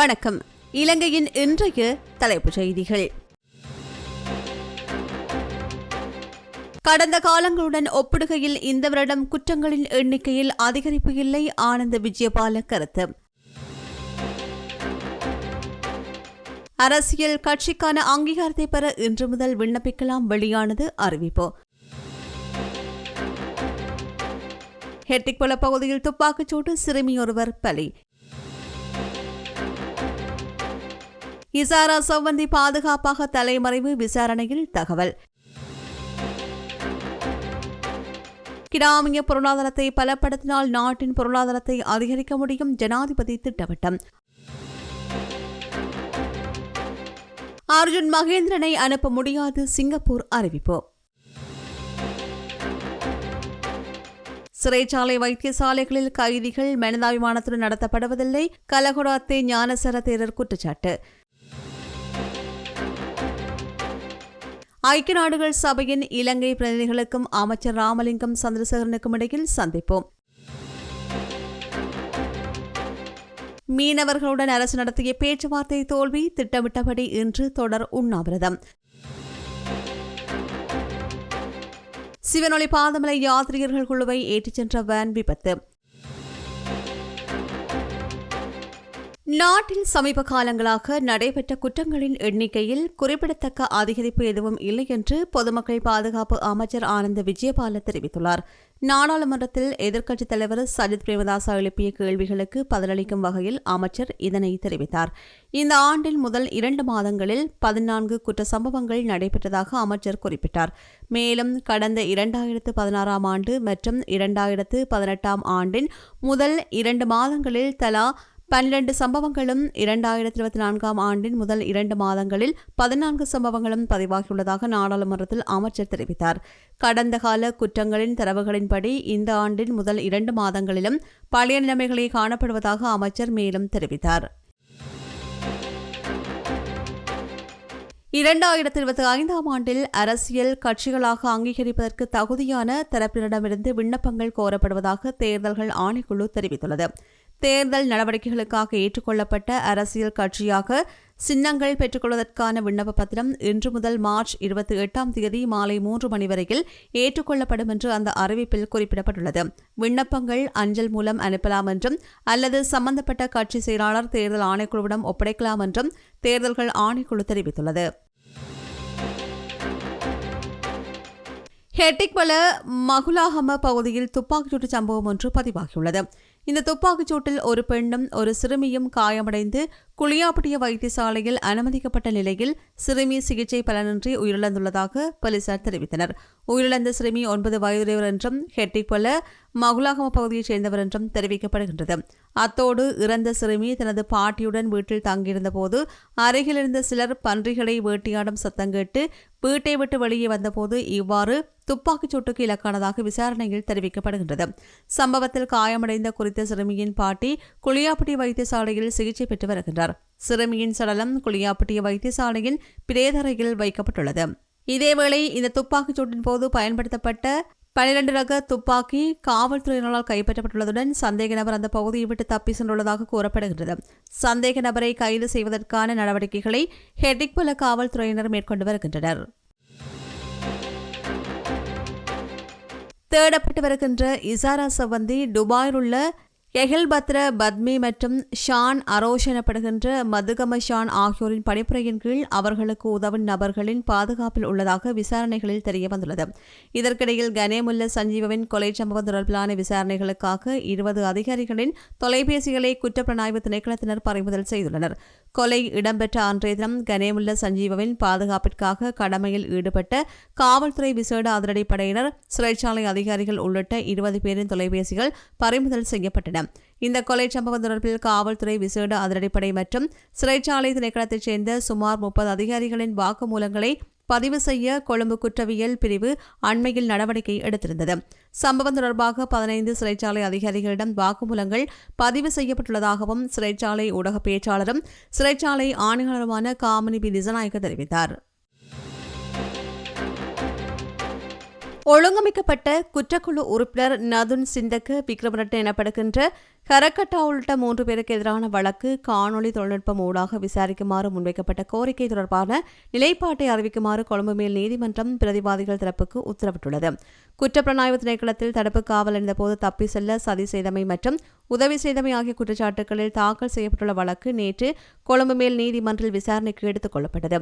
வணக்கம். இலங்கையின் இன்றைய தலைப்புச் செய்திகள். கடந்த காலங்களுடன் ஒப்பிடுகையில் இந்த வருடம் குற்றங்களின் எண்ணிக்கையில் அதிகரிப்பு இல்லை ஆனந்த விஜயபால கருத்து. அரசியல் கட்சிக்கான அங்கீகாரத்தை பெற இன்று முதல் விண்ணப்பிக்கலாம் வெளியானது அறிவிப்பு. ஹெட்டிக்குள பகுதியில் துப்பாக்கிச்சூடு சிறுமி ஒருவர் பலி. இசாரா சவந்தி பாதுகாப்பாக தலைமறைவு விசாரணையில் தகவல். கிடாமிய பொருளாதாரத்தை பலப்படுத்தினால் நாட்டின் பொருளாதாரத்தை அதிகரிக்க முடியும் ஜனாதிபதி திட்டவட்டம். அர்ஜுன் மகேந்திரனை அனுப்ப முடியாது சிங்கப்பூர் அறிவிப்பு. சிறைச்சாலை வைத்தியசாலைகளில் கைதிகள் மனிதாபிமானத்துடன் நடத்தப்படுவதில்லை. கலகுடாத்தே ஞானசர தேரர் குற்றச்சாட்டு. ஐக்கிய நாடுகள் சபையின் இலங்கை பிரதிநிதிகளுக்கும் அமைச்சர் ராமலிங்கம் சந்திரசேகரனுக்கும் இடையில் சந்திப்போம். மீனவர்களுடன் அரசு நடத்திய பேச்சுவார்த்தை தோல்வி திட்டமிட்டபடி இன்று தொடர் உண்ணாவிரதம். சிவனொளி பாதமலை யாத்ரீகர்கள் குழுவை ஏற்றிச் சென்ற வேன் விபத்து. நாட்டில் சமீப காலங்களாக நடைபெற்ற குற்றங்களின் எண்ணிக்கையில் குறிப்பிடத்தக்க அதிகரிப்பு எதுவும் இல்லை என்று பொதுமக்கள் பாதுகாப்பு அமைச்சர் ஆனந்த விஜயபால தெரிவித்துள்ளார். நாடாளுமன்றத்தில் எதிர்க்கட்சித் தலைவர் சஜித் பிரேமதாசா எழுப்பிய கேள்விகளுக்கு பதிலளிக்கும் வகையில் அமைச்சர் இதனை தெரிவித்தார். இந்த ஆண்டில் முதல் இரண்டு மாதங்களில் பதினான்கு குற்ற சம்பவங்கள் நடைபெற்றதாக அமைச்சர் குறிப்பிட்டார். மேலும் கடந்த இரண்டாயிரத்து பதினாறாம் ஆண்டு மற்றும் இரண்டாயிரத்து பதினெட்டாம் ஆண்டின் முதல் இரண்டு மாதங்களில் தலா பன்னிரண்டு சம்பவங்களும் இரண்டாயிரத்தி இருபத்தி நான்காம் ஆண்டின் முதல் இரண்டு மாதங்களில் பதினான்கு சம்பவங்களும் பதிவாகியுள்ளதாக நாடாளுமன்றத்தில் அமைச்சர் தெரிவித்தார். கடந்த கால குற்றங்களின் தரவுகளின்படி இந்த ஆண்டின் முதல் இரண்டு மாதங்களிலும் பழைய நிலைமைகளே காணப்படுவதாக அமைச்சர் மேலும் தெரிவித்தார். இரண்டாயிரத்தி இருபத்தி ஐந்தாம் ஆண்டில் அரசியல் கட்சிகளாக அங்கீகரிப்பதற்கு தகுதியான தரப்பினரிடமிருந்து விண்ணப்பங்கள் கோரப்படுவதாக தேர்தல்கள் ஆணைக்குழு தெரிவித்துள்ளது. தேர்தல் நடவடிக்கைகளுக்காக ஏற்றுக்கொள்ளப்பட்ட அரசியல் கட்சியாக சின்னங்கள் பெற்றுக்கொள்வதற்கான விண்ணப்ப பத்திரம் இன்று முதல் மார்ச் இருபத்தி எட்டாம் தேதி மாலை மூன்று மணி வரையில் ஏற்றுக்கொள்ளப்படும் என்று அந்த அறிவிப்பில் குறிப்பிடப்பட்டுள்ளது. விண்ணப்பங்கள் அஞ்சல் மூலம் அனுப்பலாம் என்றும் அல்லது சம்பந்தப்பட்ட கட்சி செயலாளர் தேர்தல் ஆணைக்குழுவிடம் ஒப்படைக்கலாம் என்றும் தேர்தல்கள் ஆணைக்குழு தெரிவித்துள்ளது. ஹெட்டிக்வல மகுலாஹம பகுதியில் துப்பாக்கிச்சூட்டு சம்பவம் ஒன்று பதிவாகியுள்ளது. இந்த துப்பாக்கிச் சூட்டில் ஒரு பெண்ணும் ஒரு சிறுமியும் காயமடைந்து குளியாப்பட்டிய வைத்தியசாலையில் அனுமதிக்கப்பட்ட நிலையில் சிறுமி சிகிச்சை பலனின்றி உயிரிழந்துள்ளதாக போலீசார் தெரிவித்தனர். உயிரிழந்த சிறுமி ஒன்பது வயதுடையவர் என்றும் ஹெட்டிப்பொல மகுலாகம பகுதியைச் சேர்ந்தவர் என்றும் தெரிவிக்கப்படுகின்றது. அத்தோடு இறந்த சிறுமி தனது பாட்டியுடன் வீட்டில் தங்கியிருந்த போது அருகிலிருந்த சிலர் பன்றிகளை வேட்டையாடும் சத்தம் கேட்டு வீட்டை விட்டு வெளியே வந்தபோது இவ்வாறு துப்பாக்கிச் சூட்டுக்கு இலக்கானதாக விசாரணையில் தெரிவிக்கப்படுகின்றது. சம்பவத்தில் காயமடைந்த குறித்த சிறுமியின் பாட்டி குளியாப்பட்டி வைத்தியசாலையில் சிகிச்சை பெற்று வருகின்றார். சிறுமியின் சடலம் குளியாப்பட்டி வைத்தியசாலையின் பிரேதரையில் வைக்கப்பட்டுள்ளது. இதேவேளை இந்த துப்பாக்கிச் சூட்டின் போது பயன்படுத்தப்பட்ட பனிரெண்டு ரக துப்பாக்கி காவல்துறையினரால் கைப்பற்றப்பட்டுள்ளதுடன் சந்தேக நபர் அந்த பகுதியை விட்டு தப்பி சென்றுள்ளதாக கூறப்படுகின்றது. சந்தேக நபரை கைது செய்வதற்கான நடவடிக்கைகளை ஹெட்டிக்புல காவல்துறையினர் மேற்கொண்டு வருகின்றனர். தேடப்பட்டு வருகின்ற இசாரா சவந்தி துபாயில் உள்ள எஹில்பத்ர பத்மி மற்றும் ஷான் அரோஷ் எனப்படுகின்ற மதுகம ஷான் ஆகியோரின் பணிப்புரையின் கீழ் அவர்களுக்கு உதவும் நபர்களின் பாதுகாப்பில் உள்ளதாக விசாரணைகளில் தெரியவந்துள்ளது. இதற்கிடையில் கனேமுல்ல சஞ்சீவவின் கொலை சம்பவம் தொடர்பிலான விசாரணைகளுக்காக இருபது அதிகாரிகளின் தொலைபேசிகளை குற்றப்புலனாய்வு திணைக்களத்தினர் பறிமுதல் செய்துள்ளனர். கொலை இடம்பெற்ற அன்றைய தினம் கனேமுல்ல சஞ்சீவவின் பாதுகாப்பிற்காக கடமையில் ஈடுபட்ட காவல்துறை விசேட அதிரடிப்படையினர் சிறைச்சாலை அதிகாரிகள் உள்ளிட்ட இருபது பேரின் தொலைபேசிகள் பறிமுதல் செய்யப்பட்டன. இந்த கொலை சம்பவம் தொடர்பில் காவல்துறை விசேட அதிரடிப்படை மற்றும் சிறைச்சாலை திணைக்களத்தைச் சேர்ந்த சுமார் முப்பது அதிகாரிகளின் வாக்குமூலங்களை பதிவு செய்ய கொழும்பு குற்றவியல் பிரிவு அண்மையில் நடவடிக்கை எடுத்திருந்தது. சம்பவம் தொடர்பாக பதினைந்து சிறைச்சாலை அதிகாரிகளிடம் வாக்குமூலங்கள் பதிவு செய்யப்பட்டுள்ளதாகவும் சிறைச்சாலை ஊடக பேச்சாளரும் சிறைச்சாலை ஆணையாளருமான காமினி பி. திசநாயக்க தெரிவித்தார். ஒழுங்கமைக்கப்பட்ட குற்றக்குழு உறுப்பினர் நதுன் சிந்தக்கு விக்ரமரட்ன எனப்படுகின்ற கரக்கட்டா உள்ளிட்ட மூன்று பேருக்கு எதிரான வழக்கு காணொலி தொழில்நுட்பம் ஊடாக விசாரிக்குமாறு முன்வைக்கப்பட்ட கோரிக்கை தொடர்பான நிலைப்பாட்டை அறிவிக்குமாறு கொழும்பு மேல் நீதிமன்றம் பிரதிவாதிகள் தரப்புக்கு உத்தரவிட்டுள்ளது. குற்றப்புலனாய்வு திணைக்களத்தில் தடுப்பு காவல் இருந்தபோது தப்பி செல்ல சதி செய்தமை மற்றும் உதவி செய்தமை ஆகிய குற்றச்சாட்டுகளில் தாக்கல் செய்யப்பட்டுள்ள வழக்கு நேற்று கொழும்பு மேல் நீதிமன்றில் விசாரணைக்கு எடுத்துக் கொள்ளப்பட்டது.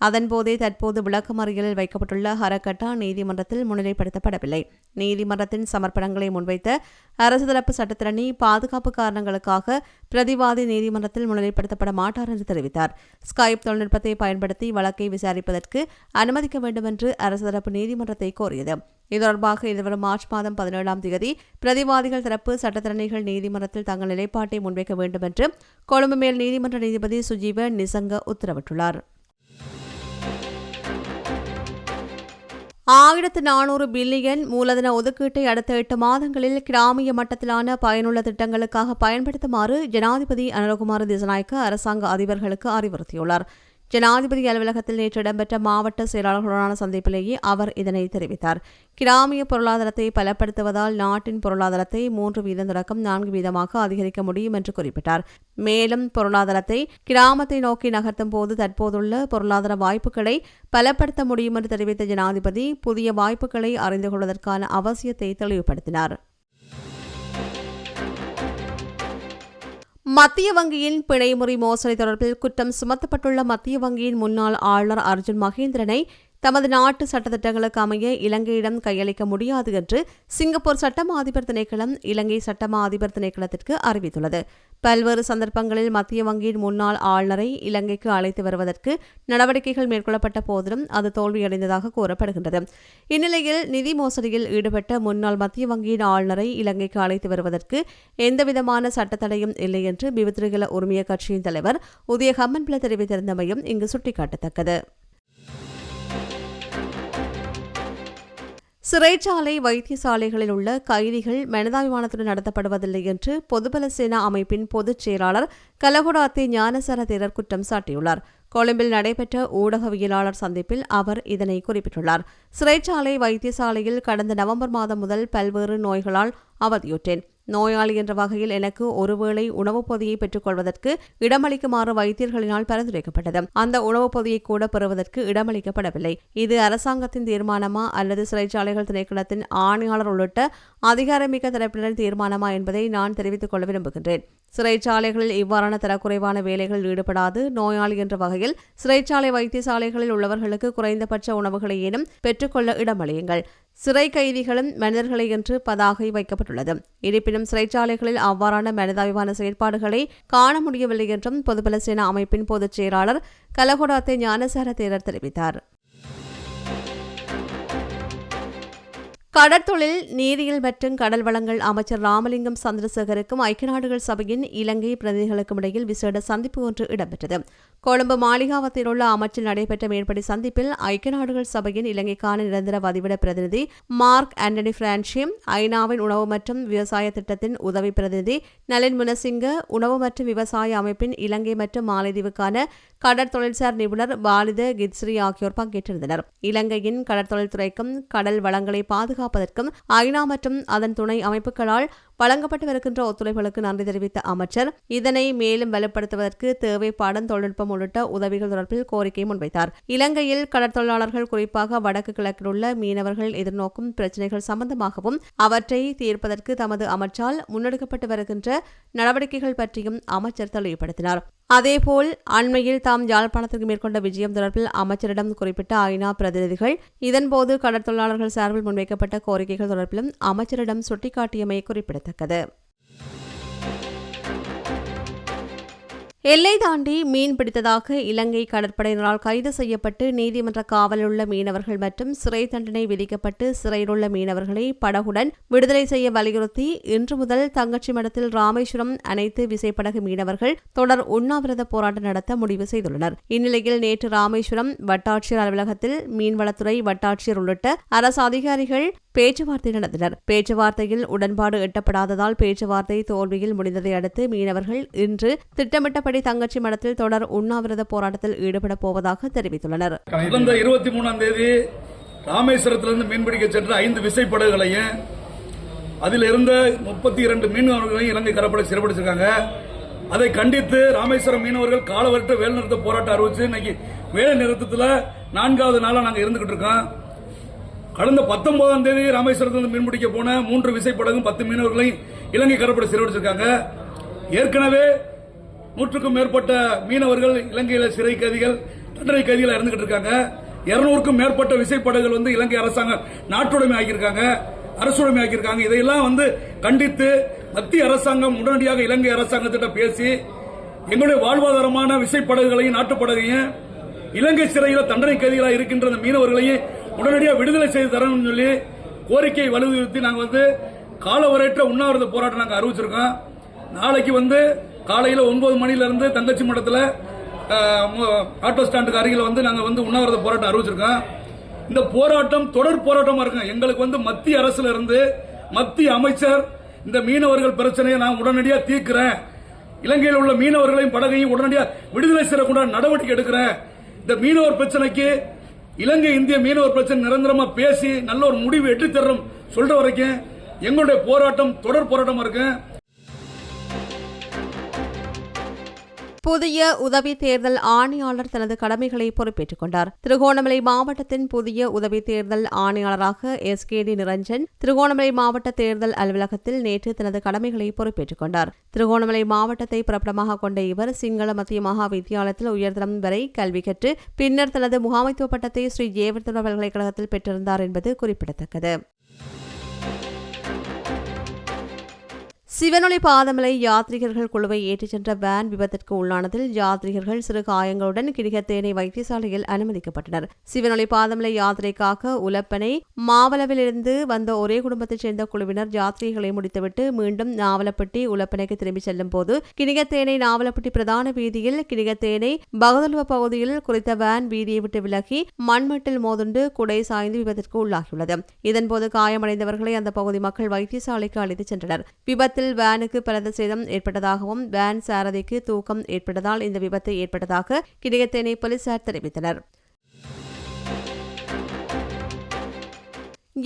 அதன்போதே தற்போது விளக்கமறியலில் வைக்கப்பட்டுள்ள ஹரகட்டா நீதிமன்றத்தில் முன்னிலைப்படுத்தப்படவில்லை. நீதிமன்றத்தின் சமர்ப்பணங்களை முன்வைத்த அரசு தரப்பு சட்டத்திரணி பாதுகாப்பு காரணங்களுக்காக பிரதிவாதி நீதிமன்றத்தில் முன்னிலைப்படுத்தப்பட மாட்டார் என்று தெரிவித்தார். ஸ்கைப் தொழில்நுட்பத்தை பயன்படுத்தி வழக்கை விசாரிப்பதற்கு அனுமதிக்க வேண்டும் என்று அரசு தரப்பு நீதிமன்றத்தை கோரியது. இது தொடர்பாக எதிர்வரும் மார்ச் மாதம் பதினேழாம் தேதி பிரதிவாதிகள் தரப்பு சட்டத்திறனிகள் நீதிமன்றத்தில் தங்கள் நிலைப்பாட்டை முன்வைக்க வேண்டும் என்று கொழும்பு மேல் நீதிமன்ற நீதிபதி சுஜீவ நிசங்க உத்தரவிட்டுள்ளார். ஆயிரத்து நானூறு பில்லியன் மூலதன ஒதுக்கீட்டை அடுத்த எட்டு மாதங்களில் கிராமிய மட்டத்திலான பயனுள்ள திட்டங்களுக்காக பயன்படுத்துமாறு ஜனாதிபதி அனுரகுமார திசநாயக்க அரசாங்க அதிபர்களுக்கு அறிவுறுத்தியுள்ளார். ஜனாதிபதி அலுவலகத்தில் நேற்று இடம்பெற்ற மாவட்ட செயலாளர்களுடனான சந்திப்பிலேயே அவர் இதனை தெரிவித்தார். கிராமிய பொருளாதாரத்தை பலப்படுத்துவதால் நாட்டின் பொருளாதாரத்தை மூன்று வீதம் தொடக்கம் நான்கு வீதமாக அதிகரிக்க முடியும் என்று குறிப்பிட்டார். மேலும் பொருளாதாரத்தை கிராமத்தை நோக்கி நகர்த்தும் போது தற்போதுள்ள பொருளாதார வாய்ப்புகளை பலப்படுத்த முடியும் என்று தெரிவித்த ஜனாதிபதி புதிய வாய்ப்புகளை அறிந்து கொள்வதற்கான அவசியத்தை தெளிவுபடுத்தினார். மத்திய வங்கியின் பிணைமுறை மோசடி தொடர்பில் குற்றம் சுமத்தப்பட்டுள்ள மத்திய வங்கியின் முன்னாள் ஆளுநர் அர்ஜுன் மகேந்திரனை தமது நாட்டு சட்டத்திட்டங்களுக்கு அமைய இலங்கையிடம் கையளிக்க முடியாது என்று சிங்கப்பூர் சட்டமா அதிபர் திணைக்களம் இலங்கை சட்டமா அதிபர் திணைக்களத்திற்கு அறிவித்துள்ளது. பல்வேறு சந்தர்ப்பங்களில் மத்திய வங்கியின் முன்னாள் ஆளுநரை இலங்கைக்கு அழைத்து வருவதற்கு நடவடிக்கைகள் மேற்கொள்ளப்பட்ட போதிலும் அது தோல்வியடைந்ததாக கூறப்படுகின்றது. இந்நிலையில் நிதி மோசடியில் ஈடுபட்ட முன்னாள் மத்திய வங்கியின் ஆளுநரை இலங்கைக்கு அழைத்து வருவதற்கு எந்தவிதமான சட்டத்தடையும் இல்லை என்று விவித்திரிகல உரிமைய கட்சியின் தலைவர் உதய ஹம்மன்பிள தெரிவித்திருந்தமையும் இங்கு சுட்டிக்காட்டத்தக்கது. சிறைச்சாலை வைத்தியசாலைகளில் உள்ள கைதிகள் மனிதாபிமானத்துடன் நடத்தப்படுவதில்லை என்று பொதுபல சேனா அமைப்பின் பொதுச் செயலாளர் கலகுடாத்தி ஞானசர தேரர் குற்றம் சாட்டியுள்ளார். கொழும்பில் நடைபெற்ற ஊடகவியலாளர் சந்திப்பில் அவர் இதனை குறிப்பிட்டுள்ளார். சிறைச்சாலை வைத்தியசாலையில் கடந்த நவம்பர் மாதம் முதல் பல்வேறு நோய்களால் அவதியுற்றேன். நோயாளி என்ற வகையில் எனக்கு ஒருவேளை உணவுப் பொதியை பெற்றுக்கொள்வதற்கு இடமளிக்குமாறு வைத்தியர்களினால் பரிந்துரைக்கப்பட்டது. அந்த உணவுப் பொதியை கூட பெறுவதற்கு இடமளிக்கப்படவில்லை. இது அரசாங்கத்தின் தீர்மானமா அல்லது சிறைச்சாலைகள் திணைக்களத்தின் ஆணையாளர் உள்ளிட்ட அதிகாரமிக்க தரப்பினரின் தீர்மானமா என்பதை நான் தெரிவித்துக் கொள்ள விரும்புகின்றேன். சிறைச்சாலைகளில் இவ்வாறான தரக்குறைவான வேலைகளில் ஈடுபடாது. நோயாளி என்ற வகையில் சிறைச்சாலை வைத்தியசாலைகளில் உள்ளவர்களுக்கு குறைந்தபட்ச உணவுகளை ஏனும் பெற்றுக்கொள்ள இடமளியுங்கள். சிறை கைதிகளும் மனிதர்களை என்று பதாகை வைக்கப்பட்டுள்ளது. இருப்பினும் சிறைச்சாலைகளில் அவ்வாறான மனிதாபிமான செயற்பாடுகளை காண முடியவில்லை என்றும் பொதுபல சேனா அமைப்பின் பொதுச் செயலாளர் கலகொடாத்தே ஞானசார தேரர் தெரிவித்தார். கடற்தொழில் நீரியல் மற்றும் கடல் வளங்கள் அமைச்சர் ராமலிங்கம் சந்திரசேகருக்கும் ஐக்கிய நாடுகள் சபையின் இலங்கை பிரதிநிதிகளுக்கும் இடையில் விசேட சந்திப்பு ஒன்று இடம்பெற்றது. கொழும்பு மாளிகாவத்தில் உள்ள அமைச்சில் நடைபெற்ற மேற்படி சந்திப்பில் ஐக்கிய நாடுகள் சபையின் இலங்கைக்கான நிரந்தர வதிவிட பிரதிநிதி மார்க் ஆண்டனி பிரான்சியம் ஐநாவின் உணவு மற்றும் விவசாய திட்டத்தின் உதவி பிரதிநிதி நலின் முனசிங்க உணவு மற்றும் விவசாய அமைப்பின் இலங்கை மற்றும் மாலைதீவுக்கான கடற்தொழில்சார் நிபுணர் பாலித கித்ஸ்ரீ ஆகியோர் பங்கேற்றிருந்தனர். இலங்கையின் கடற்தொழில்துறைக்கும் கடல் வளங்களை பாதுகாப்பு பாதுகாப்பதற்கும் ஐநா மற்றும் அதன் துணை அமைப்புகளால் வழங்கப்பட்டு வருகின்ற ஒத்துழைப்புகளுக்கு நன்றி தெரிவித்த அமைச்சர். இதனை மேலும் வலுப்படுத்துவதற்கு தேவைப்பாடும் தொழில்நுட்பம் உள்ளிட்ட உதவிகள் தொடர்பில் கோரிக்கை முன்வைத்தார். இலங்கையில் கடற்தொழிலாளர்கள் குறிப்பாக வடக்கு கிழக்கில் உள்ள மீனவர்கள் எதிர்நோக்கும் பிரச்சினைகள் சம்பந்தமாகவும் அவற்றை தீர்ப்பதற்கு தமது அமைச்சால் முன்னெடுக்கப்பட்டு வருகின்ற நடவடிக்கைகள் பற்றியும் அமைச்சர் தெளிவுபடுத்தினார். அதேபோல் அண்மையில் தாம் யாழ்ப்பாணத்திற்கு மேற்கொண்ட விஜயம் தொடர்பில் அமைச்சரிடம் குறிப்பிட்ட ஐநா பிரதிநிதிகள் இதன்போது கடற்தொழிலாளர்கள் சார்பில் முன்வைக்கப்பட்ட கோரிக்கைகள் தொடர்பிலும் அமைச்சரிடம் சுட்டிக்காட்டியமை குறிப்பிடத்தக்கது. எல்லை தாண்டி மீன் பிடித்ததாக இலங்கை கடற்படையினரால் கைது செய்யப்பட்டு நீதிமன்ற காவலில் உள்ள மீனவர்கள் மற்றும் சிறை தண்டனை விதிக்கப்பட்டு சிறையில் உள்ள மீனவர்களை படகுடன் விடுதலை செய்ய வலியுறுத்தி இன்று முதல் தங்கச்சி மடத்தில் ராமேஸ்வரம் அனைத்து விசைப்படகு மீனவர்கள் தொடர் உண்ணாவிரத போராட்டம் நடத்த முடிவு செய்துள்ளனர். இந்நிலையில் நேற்று ராமேஸ்வரம் வட்டாட்சியர் அலுவலகத்தில் மீன்வளத்துறை வட்டாட்சியர் உள்ளிட்ட அரசு அதிகாரிகள் பேச்சுவார்த்தை நடத்தினர். பேச்சுவார்த்தையில் உடன்பாடு எட்டப்படாததால் பேச்சுவார்த்தை தோல்வியில் முடிந்ததை அடுத்து மீனவர்கள் இன்று திட்டமிட்டபடி தங்கச்சி மடத்தில் தொடர் உண்ணாவிரத போராட்டத்தில் ஈடுபட போவதாக தெரிவித்துள்ளனர். கடந்த இருபத்தி மூணாம் தேதி ராமேஸ்வரத்திலிருந்து மீன்பிடிக்க சென்ற ஐந்து விசைப்படகுகளையும் அதில் இருந்த முப்பத்தி இரண்டு மீனவர்களையும் இலங்கை கடற்படை சிறப்பிடிச்சிருக்காங்க அதை கண்டித்து ராமேஸ்வரம் மீனவர்கள் காலவற்ற வேலை நிறுத்த போராட்டம் அறிவிச்சு இன்னைக்கு வேலை நிறுத்தத்தில் நான்காவது நாளா நாங்கள் இருந்துகிட்டு இருக்கோம். கடந்த பத்தொன்பதாம் தேதி ராமேஸ்வரத்திலிருந்து மீன்பிடிக்க போன மூன்று விசைப்படகும் பத்து மீனவர்களையும் இலங்கை கடற்படை சிறைபிடிச்சிருக்காங்க. ஏற்கனவே நூற்றுக்கும் மேற்பட்ட மீனவர்கள் இலங்கையில் சிறை கைதிகள் தண்டனை கைதிகள் இறந்துகிட்டு இருக்காங்க. இருநூறுக்கும் மேற்பட்ட விசைப்படகுகள் வந்து இலங்கை அரசாங்கம் நாட்டுடைமை ஆகியிருக்காங்க அரசுடைமை ஆக்கியிருக்காங்க. இதையெல்லாம் வந்து கண்டித்து மத்திய அரசாங்கம் உடனடியாக இலங்கை அரசாங்கத்திட்ட பேசி எங்களுடைய வாழ்வாதாரமான விசைப்படகுகளையும் நாட்டுப்படகையும் இலங்கை சிறையில் தண்டனை கைதிகளாக இருக்கின்ற அந்த மீனவர்களையும் உடனடியாக விடுதலை செய்து தரணும்னு சொல்லி கோரிக்கையை வலியுறுத்தி நாங்கள் வந்து காலவரையற்ற உண்ணாவிரத போராட்டம் நாங்கள் அறிவிச்சிருக்கோம். நாளைக்கு வந்து காலையில் ஒன்பது மணில தங்கச்சி மடத்தில் ஆட்டோ ஸ்டாண்டுக்கு அருகில் வந்து நாங்கள் வந்து உண்ணாவிரத போராட்டம் அறிவிச்சிருக்கோம். இந்த போராட்டம் தொடர் போராட்டமாக இருக்கும். எங்களுக்கு வந்து மத்திய அரசுல இருந்து மத்திய அமைச்சர் இந்த மீனவர்கள் பிரச்சனையை நான் உடனடியாக தீர்க்கிறேன். இலங்கையில் உள்ள மீனவர்களையும் படகையும் உடனடியாக விடுதலை செய்யக்கூடாத நடவடிக்கை எடுக்கிறேன். இந்த மீனவர் பிரச்சனைக்கு இலங்கை இந்திய மீனவர் பிரச்சனை நிரந்தரமா பேசி நல்ல ஒரு முடிவு எட்டு தர்றோம் சொல்ற வரைக்கும் எங்களுடைய போராட்டம் தொடர் போராட்டமா இருக்கு. புதிய உதவி தேர்தல் ஆணையாளர் தனது கடமைகளை பொறுப்பேற்றுக் கொண்டார். திருகோணமலை மாவட்டத்தின் புதிய உதவி தேர்தல் ஆணையாளராக S. K. D. Niranjan Trincomalee மாவட்ட தேர்தல் அலுவலகத்தில் நேற்று தனது கடமைகளை பொறுப்பேற்றுக் கொண்டார். திருகோணமலை மாவட்டத்தை பிரபலமாக கொண்ட இவர் சிங்கள மத்திய மகா வித்தியாலயத்தில் உயர்தரம் வரை கல்வி கற்று பின்னர் தனது முகாமைத்துவ பட்டத்தை ஸ்ரீ ஜேவர்தன பல்கலைக்கழகத்தில் பெற்றிருந்தார் என்பது குறிப்பிடத்தக்கது. சிவனொளி பாதமலை யாத்ரிகர்கள் குழுவை ஏற்றிச் சென்ற வேன் விபத்திற்கு உள்ளானதில் யாத்ரிகர்கள் சிறு காயங்களுடன் கிடிகத்தேனை வைத்தியசாலையில் அனுமதிக்கப்பட்டனர். சிவனொளி பாதமலை யாத்திரைக்காக உலப்பனை மாவளவிலிருந்து வந்த ஒரே குடும்பத்தைச் சேர்ந்த குழுவினர் யாத்திரைகளை முடித்துவிட்டு மீண்டும் நாவலப்பட்டி உலப்பனைக்கு திரும்பிச் செல்லும் போது கிணிகத்தேனை நாவலப்பட்டி பிரதான வீதியில் கிணிகத்தேனை பகதல்வ பகுதியில் குறித்த வேன் வீதியை விட்டு விலகி மண்மட்டில் மோதுண்டு குடை சாய்ந்து விபத்திற்கு உள்ளாகியுள்ளது. இதன்போது காயமடைந்தவர்களை அந்த பகுதி மக்கள் வைத்தியசாலைக்கு அழைத்துச் சென்றனர். விபத்தில் வேனுக்கு பலத சேதம் ஏற்பட்டதாகவும் வேன் சாரதிக்கு தூக்கம் ஏற்பட்டதால் இந்த விபத்து ஏற்பட்டதாக கிடயத்தேனை போலீசார் தெரிவித்தனர்.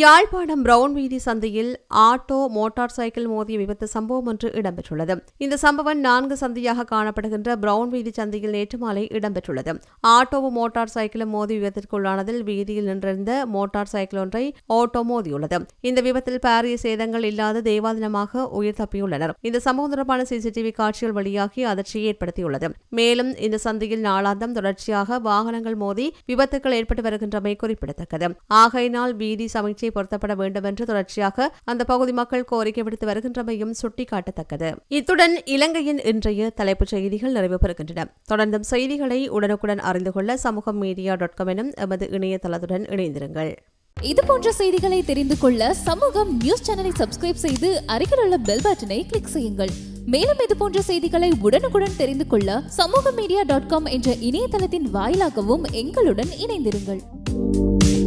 யாழ்ப்பாணம் பிரவுன் வீதி சந்தையில் ஆட்டோ மோட்டார் சைக்கிள் மோதிய விபத்து சம்பவம் ஒன்று இடம்பெற்றுள்ளது. இந்த சம்பவம் நான்கு சந்தையாக காணப்படுகின்ற பிரவுன் வீதி சந்தையில் நேற்று மாலை இடம்பெற்றுள்ளது. ஆட்டோவும் மோட்டார் சைக்கிளும் மோதி விபத்திற்குள்ளானதில் வீதியில் நின்றிருந்த மோட்டார் சைக்கிள் ஒன்றை ஆட்டோ மோதியுள்ளது. இந்த விபத்தில் பாரிய சேதங்கள் இல்லாத தேவாதினமாக உயிர் தப்பியுள்ளனர். இந்த சம்பவம் தொடர்பான சிசிடிவி காட்சிகள் வெளியாகி அதிர்ச்சியை ஏற்படுத்தியுள்ளது. மேலும் இந்த சந்தையில் நாளாந்தம் தொடர்ச்சியாக வாகனங்கள் மோதி விபத்துக்கள் ஏற்பட்டு வருகின்றமை குறிப்பிடத்தக்கது. ஆகையினால் வீதி சமைச்சை பொருத்தப்பட வேண்டும் என்று தொடர்ச்சியாக அந்த பகுதி மக்கள் கோரிக்கை விடுத்து வருகின்றமையும் சுட்டிக்காட்டத்தக்கது. இத்துடன் இலங்கையின் இன்றைய தலைப்புச் செய்திகள் நிறைவு பெறுகின்றன. தொடர்ந்தும் செய்திகளை உடனுக்குடன் அறிந்து கொள்ள சமூக மீடியா டாட் காம் எனும் எமது இணையதளத்துடன் இணைந்திருங்கள். இது போன்ற செய்திகளை தெரிந்து கொள்ள சமூகம் நியூஸ் சேனலை சப்ஸ்கிரைப் செய்து அருகில் உள்ள பெல் பட்டனை கிளிக் செய்யுங்கள். மேலும் இது போன்ற செய்திகளை உடனுக்குடன் தெரிந்து கொள்ள சமூக மீடியா டாட் காம் என்ற இணையதளத்தின் வாயிலாகவும் எங்களுடன் இணைந்திருங்கள்.